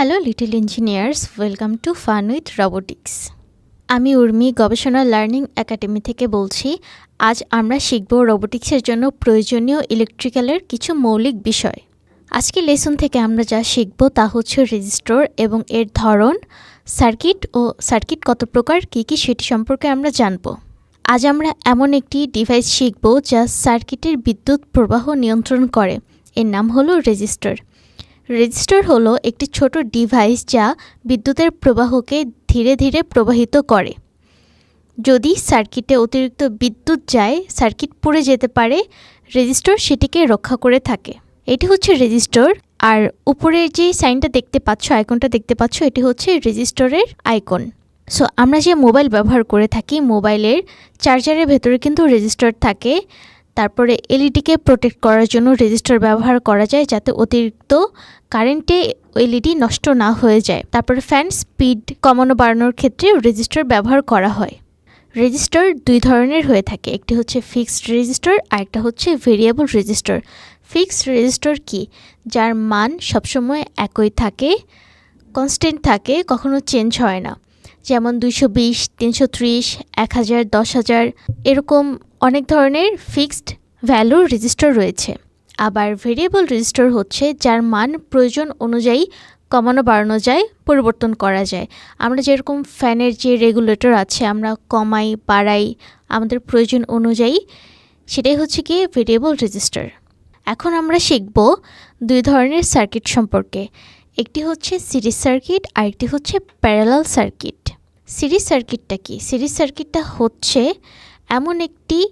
Hello little engineers welcome to fun with robotics আমি উর্মি, গবেষণা learning academy থেকে বলছি, আজ আমরা শিখব রোবোটিক্সের জন্য প্রয়োজনীয় ইলেকট্রিক্যালের কিছু মৌলিক বিষয়। আজকে লেসন থেকে আমরা যা শিখব তা হচ্ছে রেজিস্টর এবং এর ধরন, সার্কিট ও সার্কিট কত প্রকার, কী কী সেটি সম্পর্কে আমরা জানব। আজ আমরা এমন একটি ডিভাইস শিখব যা সার্কিটের বিদ্যুৎ প্রবাহ নিয়ন্ত্রণ করে। এর নাম হলো রেজিস্টর। রেজিস্টার হলো একটি ছোট ডিভাইস যা বিদ্যুতের প্রবাহকে ধীরে ধীরে প্রবাহিত করে। যদি সার্কিটে অতিরিক্ত বিদ্যুৎ যায়, সার্কিট পুড়ে যেতে পারে, রেজিস্টর সেটিকে রক্ষা করে থাকে। এটি হচ্ছে রেজিস্টর, আর উপরে যে সাইনটা দেখতে পাচ্ছ, আইকনটা দেখতে পাচ্ছ, এটি হচ্ছে রেজিস্টরের আইকন। সো আমরা যে মোবাইল ব্যবহার করে থাকি, মোবাইলের চার্জারের ভেতরে কিন্তু রেজিস্টার থাকে। তারপরে এলইডিকে প্রোটেক্ট করার জন্য রেজিস্টার ব্যবহার করা যায় যাতে অতিরিক্ত কারেন্টে এলইডি নষ্ট না হয়ে যায়। তারপরে ফ্যান স্পিড কমানো বাড়ানোর ক্ষেত্রে রেজিস্টার ব্যবহার করা হয়। রেজিস্টার দুই ধরনের হয়ে থাকে, একটি হচ্ছে ফিক্সড রেজিস্টার আর একটা হচ্ছে ভেরিয়েবল রেজিস্টার ফিক্সড রেজিস্টার কি? যার মান সবসময় একই থাকে কনস্ট্যান্ট থাকে, কখনো চেঞ্জ হয় না। যেমন দুইশো বিশ, তিনশো ত্রিশ, এক হাজার, দশ হাজার, এরকম অনেক ধরনের ফিক্সড ভ্যালুর রেজিস্টার রয়েছে। আবার ভেরিয়েবল রেজিস্টার হচ্ছে যার মান প্রয়োজন অনুযায়ী কমানো বাড়ানো যায়, পরিবর্তন করা যায়। আমরা যেরকম ফ্যানের যে রেগুলেটর আছে, আমরা কমাই, বাড়াই, আমাদের প্রয়োজন অনুযায়ী সেটাই হচ্ছে গিয়ে ভেরিয়েবল রেজিস্টার এখন আমরা শিখব দুই ধরনের সার্কিট সম্পর্কে। একটি হচ্ছে সিরিজ সার্কিট আর একটি হচ্ছে প্যারালাল সার্কিট সিরিজ সার্কিটটা কি? সিরিজ সার্কিটটা হচ্ছে এমন একটি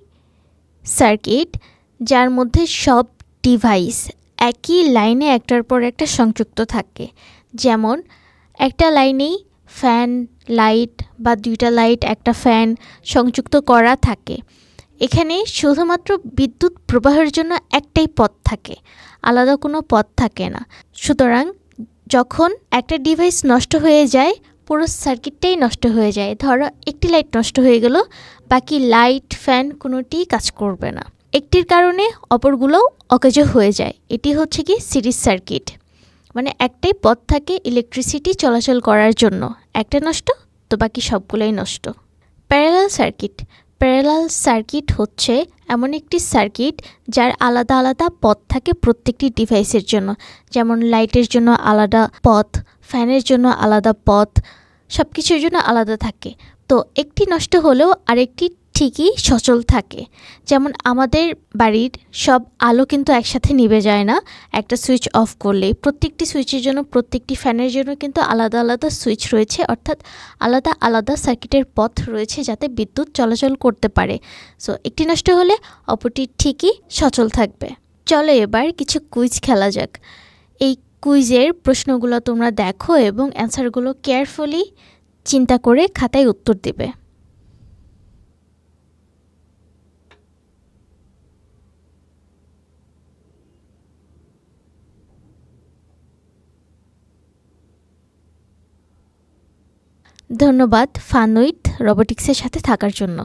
সার্কিট যার মধ্যে সব ডিভাইস একই লাইনে একটার পর একটা সংযুক্ত থাকে। যেমন, একটা লাইনেই ফ্যান, লাইট বা দুইটা লাইট, একটা ফ্যান সংযুক্ত করা থাকে। এখানে শুধুমাত্র বিদ্যুৎ প্রবাহের জন্য একটাই পথ থাকে, আলাদা কোনো পথ থাকে না। সুতরাং যখন একটা ডিভাইস নষ্ট হয়ে যায় পুরো সার্কিটটাই নষ্ট হয়ে যায়। ধরো, একটি লাইট নষ্ট হয়ে গেল, বাকি লাইট ফ্যান কোনোটি কাজ করবে না। একটির কারণে অপরগুলোও অকেজ হয়ে যায়। এটি হচ্ছে কি সিরিজ সার্কিট। মানে একটাই পথ থাকে ইলেকট্রিসিটি চলাচল করার জন্য। একটা নষ্ট, তো বাকি সবগুলোই নষ্ট। প্যারালাল সার্কিট প্যারালাল সার্কিট হচ্ছে এমন একটি সার্কিট যার আলাদা আলাদা পথ থাকে প্রত্যেকটি ডিভাইসের জন্য। যেমন লাইটের জন্য আলাদা পথ, ফ্যানের জন্য আলাদা পথ সব কিছুর জন্য আলাদা থাকে। তো একটি নষ্ট হলেও আরেকটি ঠিকই সচল থাকে। যেমন আমাদের বাড়ির সব আলো কিন্তু একসাথে নিভে যায় না। একটা সুইচ অফ করলেই প্রত্যেকটি সুইচের জন্য প্রত্যেকটি ফ্যানের জন্য কিন্তু আলাদা আলাদা সুইচ রয়েছে। অর্থাৎ আলাদা আলাদা সার্কিটের পথ রয়েছে যাতে বিদ্যুৎ চলাচল করতে পারে। সো, একটি নষ্ট হলে অপরটি ঠিকই সচল থাকবে। চলো এবার কিছু কুইজ খেলা যাক। এই কুইজের প্রশ্নগুলো তোমরা দেখো এবং অ্যান্সারগুলো কেয়ারফুলি চিন্তা করে খাতায় উত্তর দেবে। ধন্যবাদ ফানুইট রোবোটিক্সের সাথে থাকার জন্য।